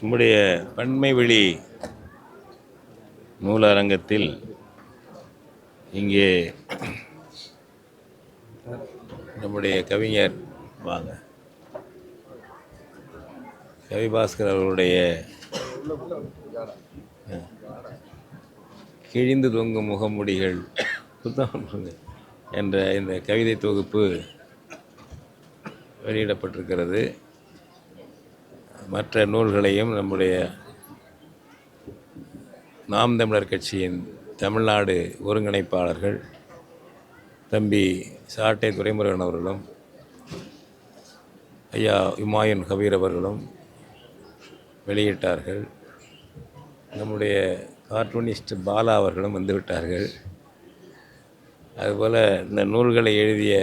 நம்முடைய பன்மை வெளி நூலரங்கத்தில் இங்கே நம்முடைய கவிஞர் வாங்க. கவிபாஸ்கர் அவர்களுடைய கிழிந்து தொங்கும் முகமுடிகள் புத்தகம் என்ற இந்த கவிதை தொகுப்பு வெளியிடப்பட்டிருக்கிறது. மற்ற நூல்களையும் நம்முடைய நாம் தமிழர் கட்சியின் தமிழ்நாடு ஒருங்கிணைப்பாளர்கள் தம்பி சாட்டை துரைமுருகன் அவர்களும் ஐயா இமாயுன் கபீர் அவர்களும் வெளியிட்டார்கள். நம்முடைய கார்ட்டூனிஸ்ட் பாலா அவர்களும் வந்துவிட்டார்கள். அதுபோல் இந்த நூல்களை எழுதிய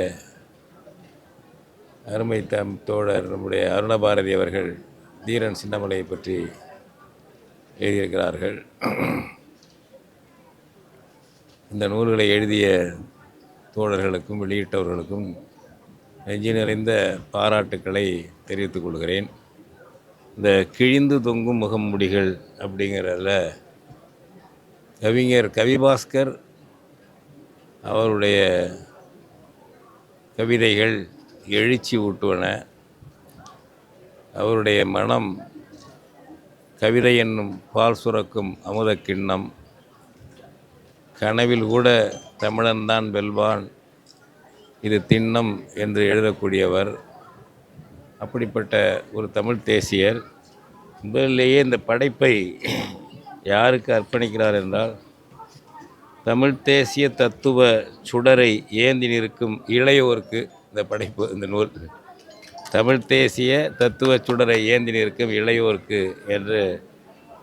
அருமை தம் தோழர் நம்முடைய அருணபாரதி அவர்கள் தீரன் சின்னமலையை பற்றி எழுதியிருக்கிறார்கள். இந்த நூல்களை எழுதிய தோழர்களுக்கும் வெளியிட்டவர்களுக்கும் நெஞ்சு நிறைந்த பாராட்டுக்களை தெரிவித்துக் கொள்கிறேன். இந்த கிழிந்து தொங்கும் முகமுடிகள் அப்படிங்கிறதில் கவிஞர் கவிபாஸ்கர் அவருடைய கவிதைகள் எழுச்சி ஊட்டுவன. அவருடைய மனம் கவிதை என்னும் பால் சுரக்கும் அமுத கிண்ணம். கனவில் கூட தமிழன்தான் வெல்வான். இது திண்ணம் என்று எழுதக்கூடியவர். அப்படிப்பட்ட ஒரு தமிழ் தேசியர். முதலிலேயே இந்த படைப்பை யாருக்கு அர்ப்பணிக்கிறார் என்றால் தமிழ் தேசிய தத்துவ சுடரை ஏந்தி நிற்கும் இளையோருக்கு இந்த படைப்பு இந்த நூல். தமிழ் தேசிய தத்துவ சுடரை ஏந்தி நிற்கும் இளையோருக்கு என்று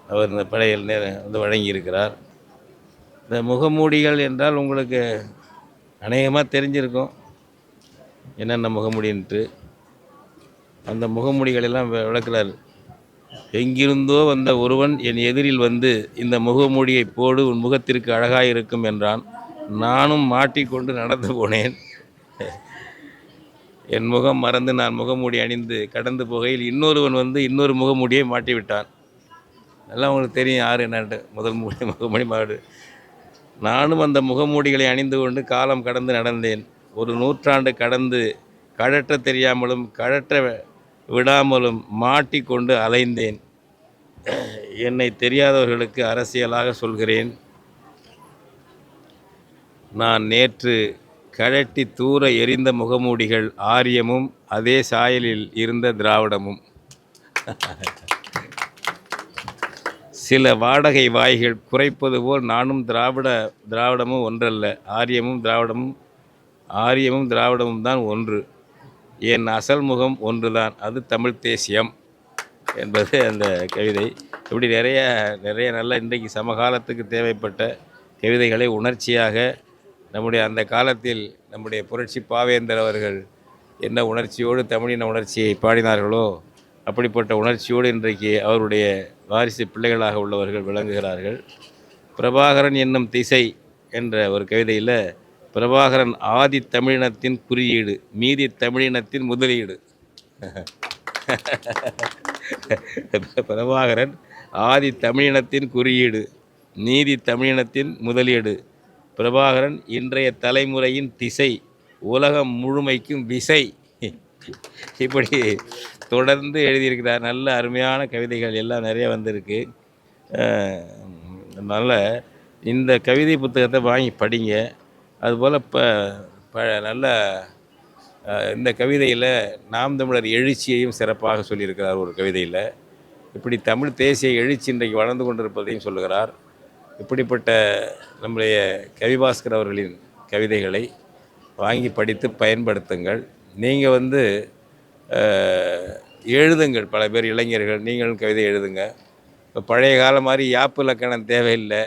அவர் இந்த படையில் நே- வந்து வழங்கியிருக்கிறார். இந்த முகமூடிகள் என்றால் உங்களுக்கு அநேகமாக தெரிஞ்சிருக்கும். என்னென்ன முகமூடின்ட்டு அந்த முகமூடிகளெல்லாம் விளக்குறார். எங்கிருந்தோ வந்த ஒருவன் என் எதிரில் வந்து இந்த முகமூடியை போடு உன் முகத்திற்கு அழகாக இருக்கும் என்றான். நானும் மாட்டிக்கொண்டு நடந்து போனேன். என் முகம் மறந்து நான் முகமூடி அணிந்து கடந்து போகையில் இன்னொருவன் வந்து இன்னொரு முகமூடியை மாட்டி விட்டான் எல்லாம் உங்களுக்கு தெரியும் யார் என்னன்ட்டு. முதல் மூடி முகமூடி மாடு. நானும் அந்த முகமூடிகளை அணிந்து கொண்டு காலம் கடந்து நடந்தேன். ஒரு நூற்றாண்டு கடந்து கழற்ற தெரியாமலும் கழற்ற விடாமலும் மாட்டிக்கொண்டு அலைந்தேன். என்னை தெரியாதவர்களுக்கு அரசியலாக சொல்கிறேன். நான் நேற்று கழட்டி தூர எரிந்த முகமூடிகள் ஆரியமும் அதே சாயலில் இருந்த திராவிடமும். சில வாடகை வாய்கள் குறைப்பது போல் நானும் திராவிட திராவிடமும் ஒன்றல்ல. ஆரியமும் திராவிடமும் ஆரியமும் திராவிடமும் தான் ஒன்று. என் அசல் முகம் ஒன்றுதான். அது தமிழ் தேசியம் என்பது அந்த கவிதை. இப்படி நிறைய நிறைய நல்ல இன்றைக்கு சமகாலத்துக்கு தேவைப்பட்ட கவிதைகளை உணர்ச்சியாக நம்முடைய அந்த காலத்தில் நம்முடைய புரட்சி பாவேந்தர் அவர்கள் என்ன உணர்ச்சியோடு தமிழின உணர்ச்சியை பாடினார்களோ அப்படிப்பட்ட உணர்ச்சியோடு இன்றைக்கு அவருடைய வாரிசு பிள்ளைகளாக உள்ளவர்கள் விளங்குகிறார்கள். பிரபாகரன் என்னும் திசை என்ற ஒரு கவிதையில் பிரபாகரன் ஆதி தமிழினத்தின் குறியீடு மீதி தமிழினத்தின் முதலீடு. பிரபாகரன் ஆதி தமிழினத்தின் குறியீடு நீதி தமிழினத்தின் முதலீடு. பிரபாகரன் இன்றைய தலைமுறையின் திசை உலகம் முழுமைக்கும் விசை. இப்படி தொடர்ந்து எழுதியிருக்கிறார். நல்ல அருமையான கவிதைகள் எல்லாம் நிறைய வந்திருக்கு. அதனால் இந்த கவிதை புத்தகத்தை வாங்கி படிங்க. அதுபோல் இப்போ ப நல்ல இந்த கவிதையில் நாம் தமிழர் எழுச்சியையும் சிறப்பாக சொல்லியிருக்கிறார் ஒரு கவிதையில். இப்படி தமிழ் தேசிய எழுச்சி இன்றைக்கு வளர்ந்து கொண்டிருப்பதையும் சொல்லுகிறார். இப்படிப்பட்ட நம்முடைய கவிபாஸ்கர் அவர்களின் கவிதைகளை வாங்கி படித்து பயன்படுத்துங்கள். நீங்கள் வந்து எழுதுங்கள். பல பேர் இளைஞர்கள் நீங்களும் கவிதை எழுதுங்க. இப்போ பழைய காலம் மாதிரி யாப்பு இலக்கணம் தேவையில்லை.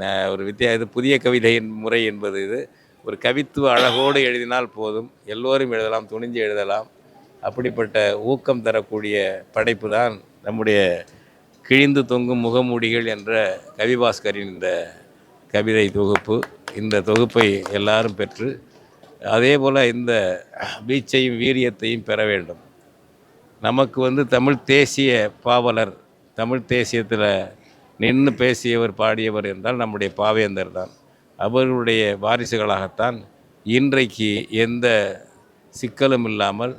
நான் ஒரு வித்தியா இது புதிய கவிதையின் முறை என்பது இது. ஒரு கவித்துவ அழகோடு எழுதினால் போதும். எல்லோரும் எழுதலாம் துணிஞ்சு எழுதலாம். அப்படிப்பட்ட ஊக்கம் தரக்கூடிய படைப்பு தான் நம்முடைய கிழிந்து தொங்கும் முகமூடிகள் என்ற கவிபாஸ்கரின் இந்த கவிதை தொகுப்பு. இந்த தொகுப்பை எல்லாரும் பெற்று அதே போல் இந்த வீச்சையும் வீரியத்தையும் பெற வேண்டும். நமக்கு வந்து தமிழ் தேசிய பாவலர் தமிழ் தேசியத்தில் நின்று பேசியவர் பாடியவர் என்றால் நம்முடைய பாவேந்தர் தான். அவர்களுடைய வாரிசுகளாகத்தான் இன்றைக்கு எந்த சிக்கலும் இல்லாமல்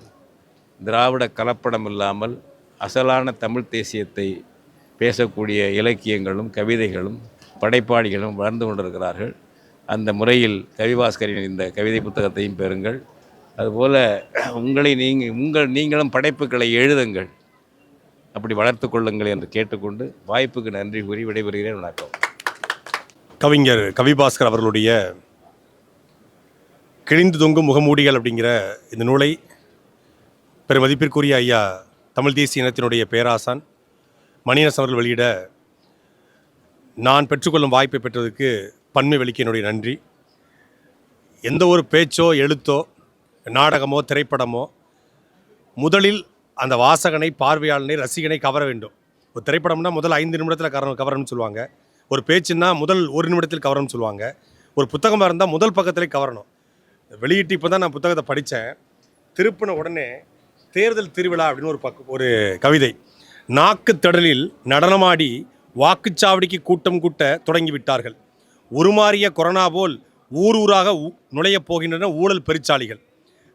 திராவிட கலப்படம் இல்லாமல் அசலான தமிழ் தேசியத்தை பேசக்கூடிய இலக்கியங்களும் கவிதைகளும் படைப்பாளிகளும் வளர்ந்து கொண்டிருக்கிறார்கள். அந்த முறையில் கவிபாஸ்கரின் இந்த கவிதை புத்தகத்தையும் பெறுங்கள். அதுபோல் உங்களை நீங்கள் உங்கள் நீங்களும் படைப்புகளை எழுதுங்கள். அப்படி வளர்த்து கொள்ளுங்கள் என்று கேட்டுக்கொண்டு வாய்ப்புக்கு நன்றி கூறி விடைபெறுகிறேன். வணக்கம். கவிஞர் கவிபாஸ்கர் அவர்களுடைய கிழிந்து தொங்கும் முகமூடிகள் அப்படிங்கிற இந்த நூலை பெருமதிப்பிற்குரிய ஐயா தமிழ் தேசிய இனத்தினுடைய பேராசான் மணியரசன் அவர்கள் வெளியிட நான் பெற்றுக்கொள்ளும் வாய்ப்பை பெற்றதுக்கு பன்மை வெளிக்கு என்னுடைய நன்றி. எந்த ஒரு பேச்சோ எழுத்தோ நாடகமோ திரைப்படமோ முதலில் அந்த வாசகனை பார்வையாளனை ரசிகனை கவர வேண்டும். ஒரு திரைப்படம்னா முதல் ஐந்து நிமிடத்தில் கவர கவரணும்னு சொல்லுவாங்க. ஒரு பேச்சுன்னா முதல் ஒரு நிமிடத்தில் கவரணும்னு சொல்லுவாங்க. ஒரு புத்தகமாக இருந்தால் முதல் பக்கத்திலே கவரணும். வெளியிட்டு இப்போ தான் நான் புத்தகத்தை படித்தேன் திருப்பின உடனே தேர்தல் திருவிழா அப்படின்னு ஒரு பக்க ஒரு கவிதை. நாக்கு திடலில் நடனமாடி வாக்குச்சாவடிக்கு கூட்டம் கூட்ட தொடங்கி விட்டார்கள் உருமாறிய கொரோனா போல் ஊர் ஊராக நுழையப் போகின்றன ஊழல் பெருச்சாளிகள்.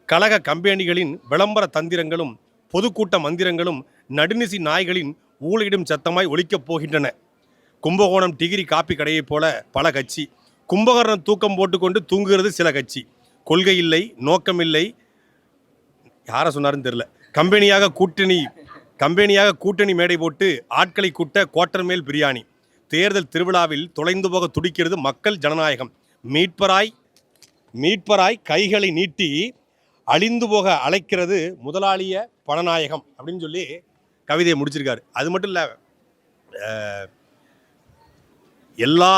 கழக கம்பெனிகளின் விளம்பர தந்திரங்களும் பொதுக்கூட்ட மந்திரங்களும் நடுநிசி நாய்களின் ஊழையிடும் சத்தமாய் ஒழிக்கப் போகின்றன. கும்பகோணம் டிகிரி காப்பி கடையைப் போல பல கட்சி கும்பகோணம் தூக்கம் போட்டுக்கொண்டு தூங்குகிறது சில கட்சி. கொள்கை இல்லை நோக்கம் இல்லை. யாரை சொன்னாருன்னு தெரியல. கம்பெனியாக கூட்டணி கம்பெனியாக கூட்டணி மேடை போட்டு ஆட்களை கூட்ட கோட்டர் மேல் பிரியாணி. தேர்தல் திருவிழாவில் தொலைந்து போக துடிக்கிறது மக்கள் ஜனநாயகம். மீட்பராய் மீட்பராய் கைகளை நீட்டி அழிந்து போக அழைக்கிறது முதலாளிய பணநாயகம் அப்படின்னு சொல்லி கவிதையை முடிச்சிருக்காரு. அது மட்டும் இல்லை எல்லா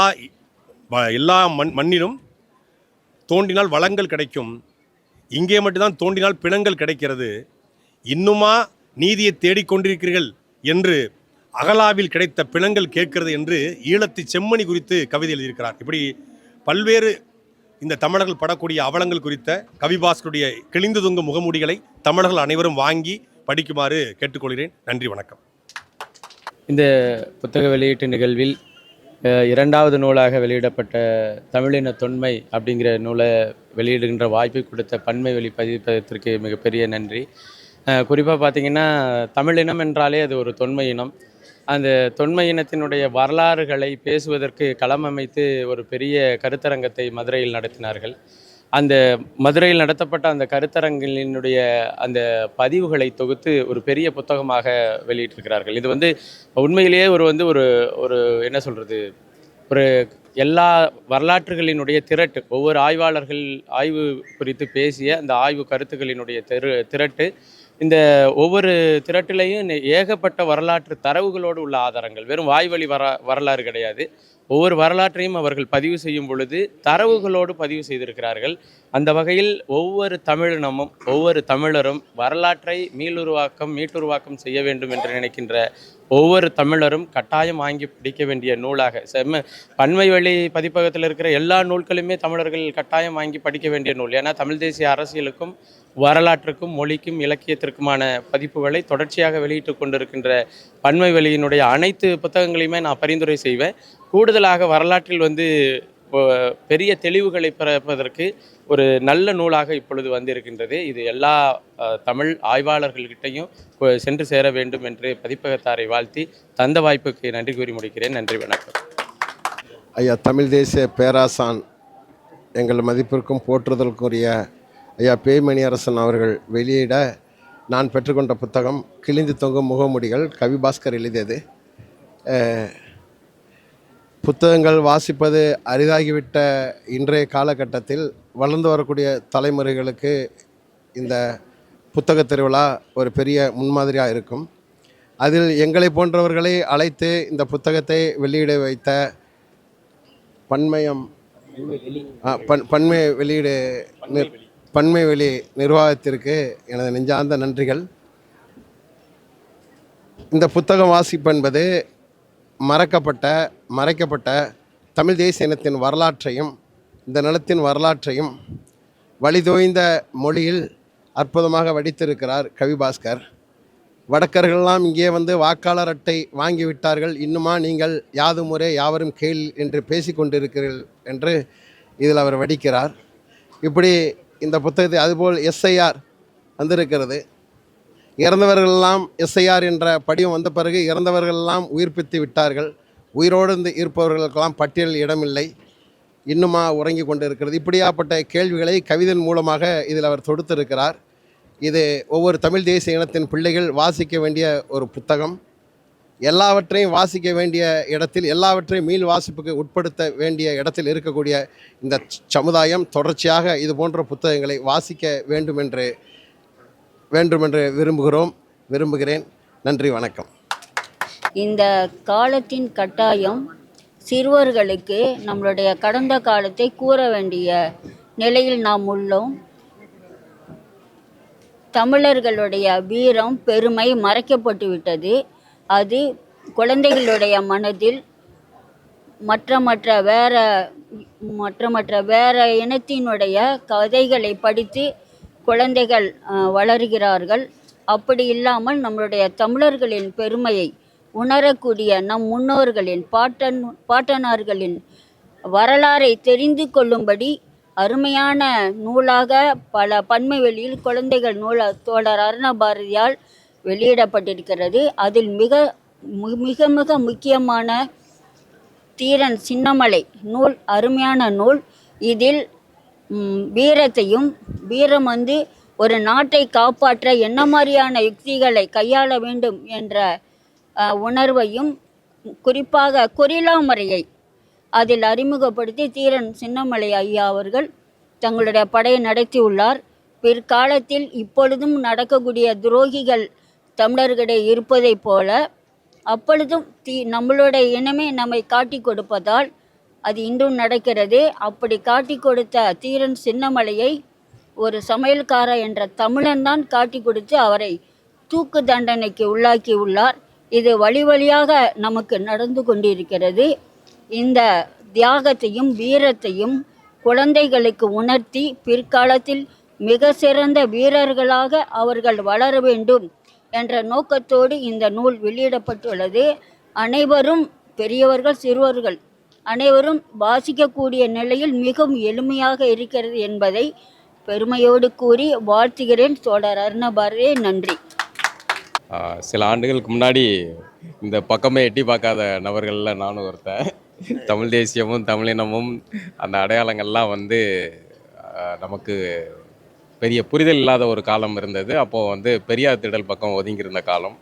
எல்லா மண் மண்ணிலும் தோண்டினால் வளங்கள் கிடைக்கும். இங்கே மட்டும்தான் தோண்டினால் பிணங்கள் கிடைக்கிறது. இன்னுமா நீதியை தேடிக்கொண்டிருக்கிறீர்கள் என்று அகலாவில் கிடைத்த பிணங்கள் கேட்கிறது என்று ஈழத்து செம்மணி குறித்து கவிதை எழுதியிருக்கிறார். இப்படி பல்வேறு இந்த தமிழர்கள் படக்கூடிய அவலங்கள் குறித்த கவிபாஸ்கருடைய கிழிந்து தொங்கும் முகமூடிகளை தமிழர்கள் அனைவரும் வாங்கி படிக்குமாறு கேட்டுக்கொள்கிறேன். நன்றி வணக்கம். இந்த புத்தக வெளியீட்டு நிகழ்வில் இரண்டாவது நூலாக வெளியிடப்பட்ட தமிழின தொன்மை அப்படிங்கிற நூலை வெளியிடுகின்ற வாய்ப்பை கொடுத்த பன்மை வெளி பதிப்பதற்கு மிகப்பெரிய நன்றி. குறிப்பாக பார்த்தீங்கன்னா தமிழினம் என்றாலே அது ஒரு தொன்மை இனம். அந்த தொன்மை இனத்தினுடைய வரலாறுகளை பேசுவதற்கு களம் அமைத்து ஒரு பெரிய கருத்தரங்கத்தை மதுரையில் நடத்தினார்கள். அந்த மதுரையில் நடத்தப்பட்ட அந்த கருத்தரங்கினுடைய அந்த பதிவுகளை தொகுத்து ஒரு பெரிய புத்தகமாக வெளியிட்டிருக்கிறார்கள். இது வந்து உண்மையிலேயே ஒரு வந்து ஒரு ஒரு என்ன சொல்கிறது ஒரு எல்லா வரலாற்றுகளினுடைய திரட்டு ஒவ்வொரு ஆய்வாளர்கள் ஆய்வு குறித்து பேசிய அந்த ஆய்வு கருத்துக்களினுடைய திரு திரட்டு இந்த ஒவ்வொரு திரட்டிலையும் ஏகப்பட்ட வரலாற்று தரவுகளோடு உள்ள ஆதாரங்கள். வெறும் வாய்வழி வர வரலாறு கிடையாது. ஒவ்வொரு வரலாற்றையும் அவர்கள் பதிவு செய்யும் பொழுது தரவுகளோடு பதிவு செய்திருக்கிறார்கள். அந்த வகையில் ஒவ்வொரு தமிழினமும் ஒவ்வொரு தமிழரும் வரலாற்றை மீளுருவாக்கம் மீட்டுருவாக்கம் செய்ய வேண்டும் என்று நினைக்கின்ற ஒவ்வொரு தமிழரும் கட்டாயம் வாங்கி படிக்க வேண்டிய நூலாக செம்ம பன்மை வழி பதிப்பகத்தில் இருக்கிற எல்லா நூல்களுமே தமிழர்கள் கட்டாயம் வாங்கி படிக்க வேண்டிய நூல். ஏன்னா தமிழ் தேசிய அரசியலுக்கும் வரலாற்றுக்கும் மொழிக்கும் இலக்கியத்திற்குமான பதிப்புகளை தொடர்ச்சியாக வெளியிட்டு கொண்டிருக்கின்ற பன்மை வழியினுடைய அனைத்து புத்தகங்களையுமே நான் பரிந்துரை செய்வேன். கூடுதலாக வரலாற்றில் வந்து பெரிய தெளிவுகளை பிறப்பதற்கு ஒரு நல்ல நூலாக இப்பொழுது வந்திருக்கின்றது. இது எல்லா தமிழ் ஆய்வாளர்கள்கிட்டையும் சென்று சேர வேண்டும் என்று பதிப்பகத்தாரை வாழ்த்தி தந்த வாய்ப்புக்கு நன்றி கூறி முடிக்கிறேன். நன்றி வணக்கம். ஐயா தமிழ் தேசிய பேராசான் எங்கள் மதிப்பிற்கும் போற்றுதலுக்குரிய ஐயா பேய்மணி அரசன் அவர்கள் வெளியிட நான் பெற்றுக்கொண்ட புத்தகம் கிழிந்து தொங்கும் முகமுடிகள் கவிபாஸ்கர் எழுதியது. புத்தகங்கள் வாசிப்பது அரிதாகிவிட்ட இன்றைய காலகட்டத்தில் வளர்ந்து வரக்கூடிய தலைமுறைகளுக்கு இந்த புத்தக திருவிழா ஒரு பெரிய முன்மாதிரியாக இருக்கும். அதில் எங்களை போன்றவர்களை அழைத்து இந்த புத்தகத்தை வெளியிட வைத்த பன்மயம் பன் பன்மை வெளியீடு பன்மை வெளி நிர்வாகத்திற்கு எனது நெஞ்சார்ந்த நன்றிகள். இந்த புத்தகம் வாசிப்பு என்பது மறக்கப்பட்ட மறைக்கப்பட்ட தமிழ் தேசிய இனத்தின் வரலாற்றையும் இந்த நிலத்தின் வரலாற்றையும் வழிதோய்ந்த மொழியில் அற்புதமாக வடித்திருக்கிறார் கவிபாஸ்கர் வடக்கர்கள்லாம் இங்கே வந்து வாக்காளர் அட்டை வாங்கிவிட்டார்கள் இன்னுமா நீங்கள் யாது முறை யாவரும் கேள் என்று பேசிக்கொண்டிருக்கிறீர்கள் என்று இதில் அவர் வடிக்கிறார். இப்படி இந்த புத்தகத்தை அதுபோல் எஸ்ஐஆர் வந்திருக்கிறது. இறந்தவர்களெல்லாம் எஸ்ஐஆர் என்ற படிவம் வந்த பிறகு இறந்தவர்களெல்லாம் உயிர்ப்பித்து விட்டார்கள். உயிரோடு இருந்து இருப்பவர்களுக்கெல்லாம் பட்டியலில் இடமில்லை. இன்னுமா உறங்கி கொண்டு இருக்கிறது இப்படியாப்பட்ட கேள்விகளை கவிதன் மூலமாக இதில் அவர் தொடுத்திருக்கிறார். இது ஒவ்வொரு தமிழ் தேசிய இனத்தின் பிள்ளைகள் வாசிக்க வேண்டிய ஒரு புத்தகம். எல்லாவற்றையும் வாசிக்க வேண்டிய இடத்தில் எல்லாவற்றையும் மீள் வாசிப்புக்கு உட்படுத்த வேண்டிய இடத்தில் இருக்கக்கூடிய இந்த சமுதாயம் தொடர்ச்சியாக இது போன்ற புத்தகங்களை வாசிக்க வேண்டுமென்று வேண்டுமென்று விரும்புகிறோம் விரும்புகிறேன். நன்றி வணக்கம். இந்த காலத்தின் கட்டாயம் சிறுவர்களுக்கு நம்மளுடைய கடந்த காலத்தை கூற வேண்டிய நிலையில் நாம் உள்ளோம். தமிழர்களுடைய வீரம் பெருமை மறைக்கப்பட்டு விட்டது. அது குழந்தைகளுடைய மனதில் மற்ற மற்ற வேற மற்ற மற்ற வேற இனத்தினுடைய கதைகளை படித்து குழந்தைகள் வளர்கிறார்கள். அப்படி இல்லாமல் நம்மளுடைய தமிழர்களின் பெருமையை உணரக்கூடிய நம் முன்னோர்களின் பாட்டன் பாட்டனார்களின் வரலாறை தெரிந்து கொள்ளும்படி அருமையான நூலாக பல பன்மை வெளியில் குழந்தைகள் நூல தோழர் அருண பாரதியால் வெளியிடப்பட்டிருக்கிறது. அதில் மிக மு- மிக மிக முக்கியமான தீரன் சின்னமலை நூல் அருமையான நூல். இதில் வீரத்தையும் வீரம் வந்து ஒரு நாட்டை காப்பாற்ற என்ன மாதிரியான யுக்திகளை கையாள வேண்டும் என்ற உணர்வையும் குறிப்பாக கொரிலா முறையை அதில் அறிமுகப்படுத்தி தீரன் சின்னமலை ஐயா அவர்கள் தங்களுடைய படையை நடத்தியுள்ளார். பிற்காலத்தில் இப்பொழுதும் நடக்கக்கூடிய துரோகிகள் தமிழர்களிடையே இருப்பதைப் போல அப்பொழுதும் தீ நம்மளுடைய இனமே நம்மை காட்டி கொடுப்பதால் அது இன்றும் நடக்கிறது. அப்படி காட்டி கொடுத்த தீரன் சின்னமலையை ஒரு சமையல்கார என்ற தமிழன் தான் காட்டி கொடுத்து அவரை தூக்கு தண்டனைக்கு உள்ளாக்கி உள்ளார். இது வழி வழியாக நமக்கு நடந்து கொண்டிருக்கிறது. இந்த தியாகத்தையும் வீரத்தையும் குழந்தைகளுக்கு உணர்த்தி பிற்காலத்தில் மிக சிறந்த வீரர்களாக அவர்கள் வளர வேண்டும் என்ற நோக்கத்தோடு இந்த நூல் வெளியிடப்பட்டுள்ளது. அனைவரும் பெரியவர்கள் சிறுவர்கள் அனைவரும் வாசிக்கக்கூடிய நிலையில் மிகவும் எளிமையாக இருக்கிறது என்பதை பெருமையோடு கூறி வாழ்த்துகிறேன். தோழர் அருணபாரதே நன்றி. சில ஆண்டுகளுக்கு முன்னாடி இந்த பக்கமே எட்டி பார்க்காத நபர்களில் நானும் ஒருத்தன். தமிழ் தேசியமும் தமிழினமும் அந்த அடையாளங்கள்லாம் வந்து நமக்கு பெரிய புரிதல் இல்லாத ஒரு காலம் இருந்தது. அப்போது வந்து பெரியார் திடல் பக்கம் ஒதுங்கியிருந்த காலம்.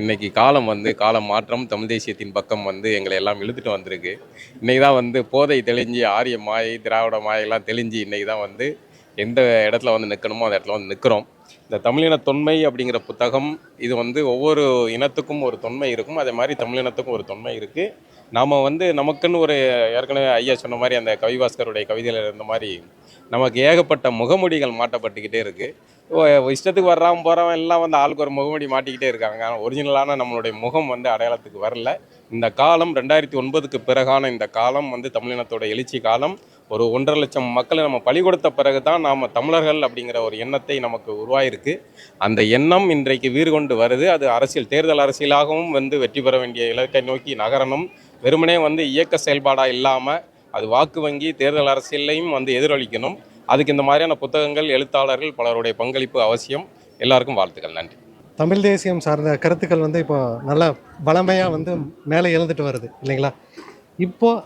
இன்றைக்கி காலம் வந்து காலம் மாற்றம் தமிழ் தேசியத்தின் பக்கம் வந்து எங்களை எல்லாம் இழுத்துட்டு வந்திருக்கு. இன்றைக்கி தான் வந்து போதை தெளிஞ்சு ஆரிய மாயை திராவிட மாயெல்லாம் தெளிஞ்சு இன்றைக்கி தான் வந்து எந்த இடத்துல வந்து நிற்கணுமோ அந்த இடத்துல வந்து நிற்கிறோம் இந்த தமிழின தொன்மை அப்படிங்கிற புத்தகம் இது வந்து ஒவ்வொரு இனத்துக்கும் ஒரு தொன்மை இருக்கும். அதே மாதிரி தமிழினத்துக்கும் ஒரு தொன்மை இருக்குது நாம் வந்து நமக்குன்னு ஒரு ஏற்கனவே ஐயா சொன்ன மாதிரி அந்த கவிபாஸ்கருடைய கவிதையில் இருந்த மாதிரி நமக்கு ஏகப்பட்ட முகமூடிகள் மாட்டப்பட்டுக்கிட்டே இருக்குது இஷ்டத்துக்கு வர்றான் போகிறவன் எல்லாம் வந்து ஆளுக்கு ஒரு முகமடி மாட்டிக்கிட்டே இருக்காங்க. ஆனால் ஒரிஜினலான நம்மளுடைய முகம் வந்து அடையாளத்துக்கு வரல. இந்த காலம் ரெண்டாயிரத்தி ஒன்பதுக்கு பிறகான இந்த காலம் வந்து தமிழினத்தோட எழுச்சி காலம். ஒரு ஒன்றரை லட்சம் மக்களை நம்ம பழி கொடுத்த பிறகு தான் நாம் தமிழர்கள் அப்படிங்கிற ஒரு எண்ணத்தை நமக்கு உருவாயிருக்கு. அந்த எண்ணம் இன்றைக்கு வீறு கொண்டு வருது. அது அரசியல் தேர்தல் அரசியலாகவும் வந்து வெற்றி பெற வேண்டிய இலக்கை நோக்கி நகரணும். வெறுமனே வந்து இயக்க செயல்பாடாக இல்லாமல் அது வாக்கு வங்கி தேர்தல் அரசியலையும் வந்து எதிரொலிக்கணும். அதுக்கு இந்த மாதிரியான புத்தகங்கள் எழுத்தாளர்கள் பலருடைய பங்களிப்பு அவசியம். எல்லாருக்கும் வாழ்த்துக்கள். நன்றி. தமிழ் தேசியம் சார்ந்த கருத்துக்கள் வந்து இப்போ நல்ல பலமையாக வந்து மேலே எழுந்துட்டு வருது இல்லைங்களா? இப்போது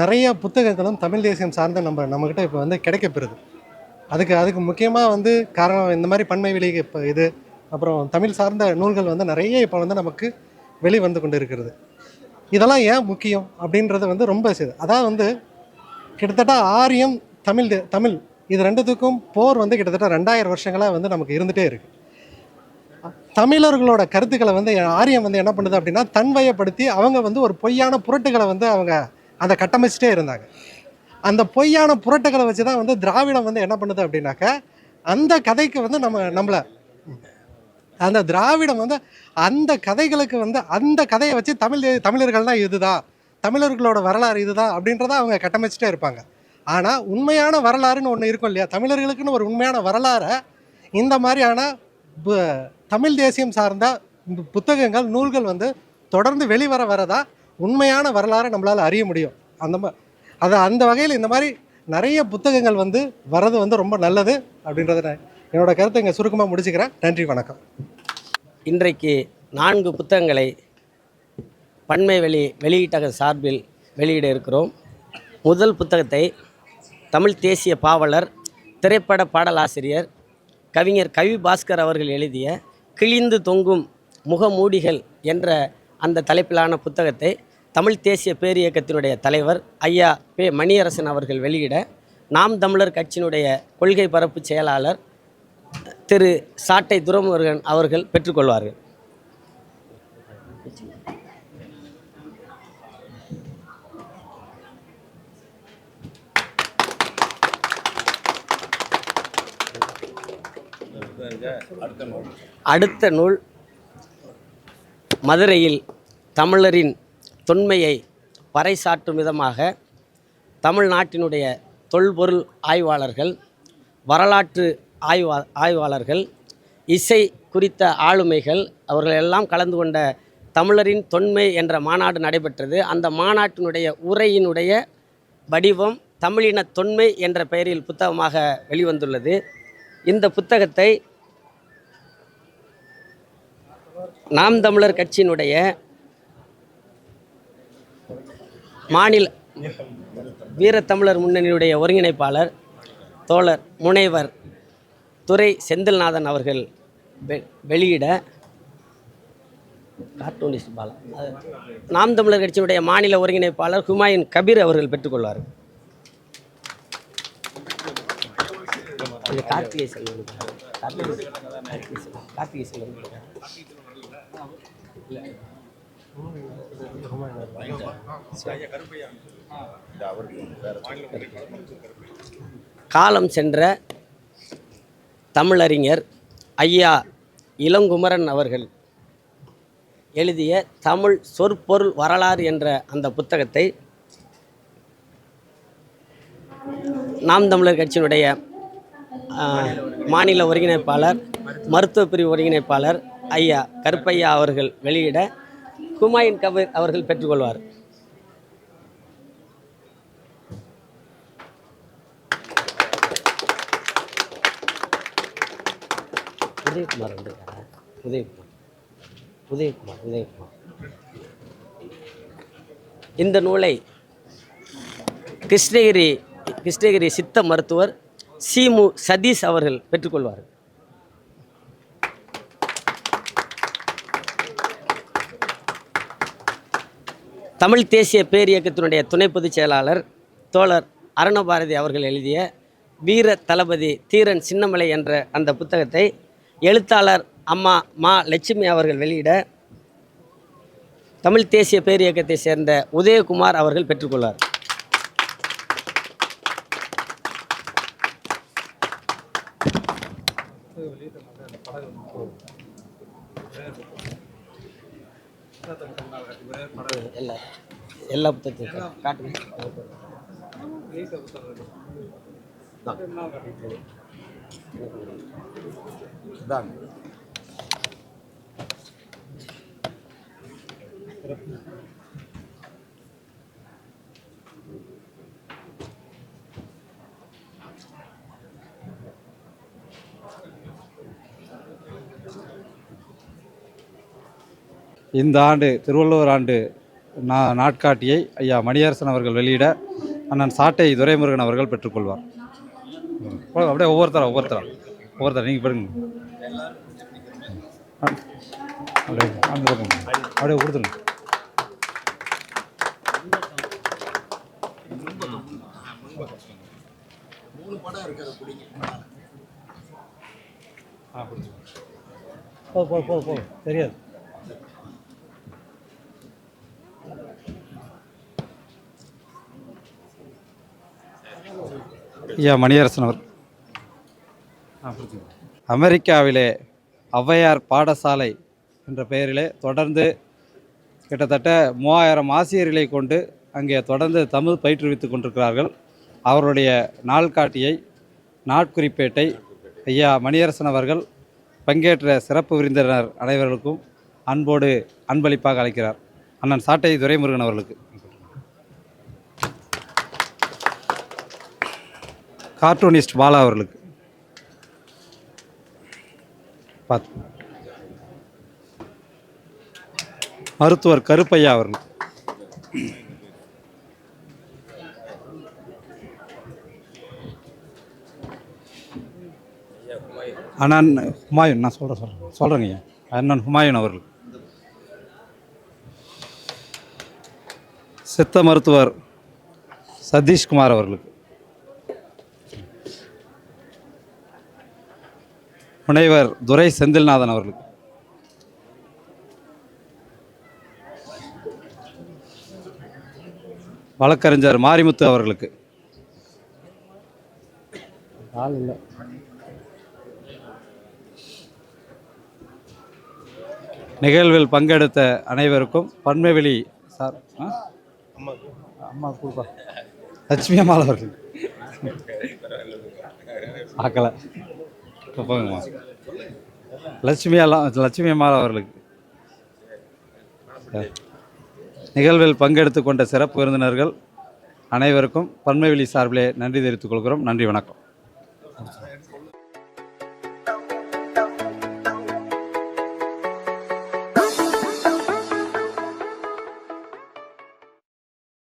நிறைய புத்தகங்களும் தமிழ் தேசியம் சார்ந்த நம்ம நம்மக்கிட்ட இப்போ வந்து கிடைக்கப்பெறுது அதுக்கு அதுக்கு முக்கியமாக வந்து காரணம் இந்த மாதிரி பன்மை வெளி இப்போ இது அப்புறம் தமிழ் சார்ந்த நூல்கள் வந்து நிறைய இப்போ வந்து நமக்கு வெளிவந்து கொண்டு இருக்கிறது இதெல்லாம் ஏன் முக்கியம் அப்படின்றது வந்து ரொம்ப சரி அதான் வந்து கிட்டத்தட்ட ஆரியம் தமிழ் தமிழ் இது ரெண்டுத்துக்கும் போர் வந்து கிட்டத்தட்ட ரெண்டாயிரம் வருஷங்களாக வந்து நமக்கு இருந்துகிட்டே இருக்கு. தமிழர்களோட கருத்துக்களை வந்து ஆரியம் வந்து என்ன பண்ணுது அப்படின்னா தன்வயப்படுத்தி அவங்க வந்து ஒரு பொய்யான புரட்டுகளை வந்து அவங்க அதை கட்டமைச்சிட்டே இருந்தாங்க. அந்த பொய்யான புரட்டுகளை வச்சு தான் வந்து திராவிடம் வந்து என்ன பண்ணுது அப்படின்னாக்க அந்த கதைக்கு வந்து நம்ம நம்மளை அந்த திராவிடம் வந்து அந்த கதைகளுக்கு வந்து அந்த கதையை வச்சு தமிழ் தமிழர்கள்னா இதுதான் தமிழர்களோட வரலாறு இதுதான் அப்படின்றத அவங்க கட்டமைச்சிட்டே இருப்பாங்க. ஆனால் உண்மையான வரலாறுன்னு ஒன்று இருக்கும் இல்லையா? தமிழர்களுக்குன்னு ஒரு உண்மையான வரலாறை இந்த மாதிரியான ப- தமிழ் தேசியம் சார்ந்த இந்த புத்தகங்கள் நூல்கள் வந்து தொடர்ந்து வெளிவர வரதா உண்மையான வரலாறை நம்மளால் அறிய முடியும். அந்த மா அது அந்த வகையில் இந்த மாதிரி நிறைய புத்தகங்கள் வந்து வரது வந்து ரொம்ப நல்லது அப்படின்றத நான் என்னோட கருத்தை இங்கே சுருக்கமாக முடிச்சுக்கிறேன். நன்றி வணக்கம். இன்றைக்கு நான்கு புத்தகங்களை பன்மை வெளி வெளியீட்டக சார்பில் வெளியிட இருக்கிறோம். முதல் புத்தகத்தை தமிழ் தேசிய பாவலர் திரைப்பட பாடலாசிரியர் கவிஞர் கவி பாஸ்கர் அவர்கள் எழுதிய கிழிந்து தொங்கும் முகமூடிகள் என்ற அந்த தலைப்பிலான புத்தகத்தை தமிழ் தேசிய பேரியக்கத்தினுடைய தலைவர் ஐயா பே மணியரசன் அவர்கள் வெளியிட நாம் தமிழர் கட்சியினுடைய கொள்கை பரப்பு செயலாளர் திரு சாட்டை துரமுருகன் அவர்கள் பெற்றுக்கொள்வார்கள். அடுத்த நூல் மதுரையில் தமிழரின் தொன்மையை பறைசாற்றும் விதமாக தமிழ்நாட்டினுடைய தொல்பொருள் ஆய்வாளர்கள் வரலாற்று ஆய்வா ஆய்வாளர்கள் இசை குறித்த ஆளுமைகள் அவர்கள் எல்லாம் கலந்து கொண்ட தமிழரின் தொன்மை என்ற மாநாடு நடைபெற்றது. அந்த மாநாட்டினுடைய உரையினுடைய வடிவம் தமிழின தொன்மை என்ற பெயரில் புத்தகமாக வெளிவந்துள்ளது. இந்த புத்தகத்தை நாம் தமிழர் கட்சியினுடைய மாநில வீரத்தமிழர் முன்னணியுடைய ஒருங்கிணைப்பாளர் தோழர் முனைவர் துரை செந்தில்நாதன் அவர்கள் வெ- வெளியிட கார்ட்டூனிஸ்ட் பாலா. நாம் தமிழர் கட்சியினுடைய மாநில ஒருங்கிணைப்பாளர் ஹுமாயூன் கபீர் அவர்கள் பெற்றுக்கொள்வார். கார்த்திகை செல்வன். கார்த்திகை செல்வன். கார்த்திகை செல்வன். காலம் சென்ற தமிழறிஞர் ஐயா இளங்குமரன் அவர்கள் எழுதிய தமிழ் சொற்பொருள் வரலாறு என்ற அந்த புத்தகத்தை நாம் தமிழர் கட்சியினுடைய மாநில ஒருங்கிணைப்பாளர் மருத்துவ பிரிவு ஒருங்கிணைப்பாளர் ஐயா கருப்பையா அவர்கள் வெளியிட குமாயின் கபீர் அவர்கள் பெற்றுக்கொள்வார். உதயகுமார் வந்திருக்காரா உதயகுமார். உதயகுமார் உதயகுமார். இந்த நூலை கிருஷ்ணகிரி கிருஷ்ணகிரி சித்த மருத்துவர் சிமு சதீஷ் அவர்கள் பெற்றுக்கொள்வார்கள் தமிழ் தேசிய பேரியக்கத்தினுடைய துணை பொதுச் செயலாளர் தோழர் அருணபாரதி அவர்கள் எழுதிய வீர தளபதி தீரன் சின்னமலை என்ற அந்த புத்தகத்தை எழுத்தாளர் அம்மா மா லட்சுமி அவர்கள் வெளியிட தமிழ் தேசிய பேரியக்கத்தை சேர்ந்த உதயகுமார் அவர்கள் பெற்றுக்கொள்வார் எல்லா எல்லா புத்தகத்தையும் காட்டுங்க. இந்த ஆண்டு திருவள்ளுவர் ஆண்டு நா நாட்காட்டியை ஐயா மணியரசன் அவர்கள் வெளியிட அண்ணன் சாட்டை துரைமுருகன் அவர்கள் பெற்றுக்கொள்வார். அப்படியே ஒவ்வொருத்தரா ஒவ்வொருத்தரா ஒவ்வொருத்தரா நீங்கள் பெருங்க ஆ, அப்படியே அந்த பக்கம் அப்படியே கொடுத்துருங்க. கொடுத்துருங்க. போ போ போ போ. தெரியாது. ஐயா மணியரசன் அவர் அமெரிக்காவிலே ஔவையார் பாடசாலை என்ற பெயரிலே தொடர்ந்து கிட்டத்தட்ட மூவாயிரம் ஆசிரியர்களை கொண்டு அங்கே தொடர்ந்து தமிழ் பயிற்றுவித்துக் கொண்டிருக்கிறார்கள். அவருடைய நாள்காட்டியை நாட்குறிப்பேட்டை ஐயா மணியரசன் அவர்கள் பங்கேற்ற சிறப்பு விருந்தினர் அனைவர்களுக்கும் அன்போடு அன்பளிப்பாக அழைக்கிறார். அண்ணன் சாட்டை துரைமுருகன் அவர்களுக்கு. கார்ட்டூனிஸ்ட் பாலா அவர்களுக்கு. பார்த்து மருத்துவர் கருப்பையா அவர்கள் அண்ணன் ஹுமாயூன் நான் சொல்கிறேன் சொல்கிறேன் சொல்கிறேங்க ஐயா. அண்ணன் ஹுமாயூன் அவர்கள். சித்த மருத்துவர் சதீஷ்குமார் அவர்களுக்கு. முனைவர் துரை செந்தில்நாதன் அவர்களுக்கு. வழக்கறிஞர் மாரிமுத்து அவர்களுக்கு. ஆள் இல்லை. நிகழ்வில் பங்கெடுத்த அனைவருக்கும் பன்மைவெளி சார்? அம்மா லட்சுமி அம்மாள் அவர்கள். இப்போ போங்கம்மா லட்சுமி எல்லாம் லட்சுமி அம்மாள் அவர்களுக்கு. நிகழ்வில் பங்கெடுத்து கொண்ட சிறப்பு விருந்தினர்கள் அனைவருக்கும் பன்மைவெளி சார்பிலே நன்றி தெரிவித்துக் கொள்கிறோம். நன்றி வணக்கம்.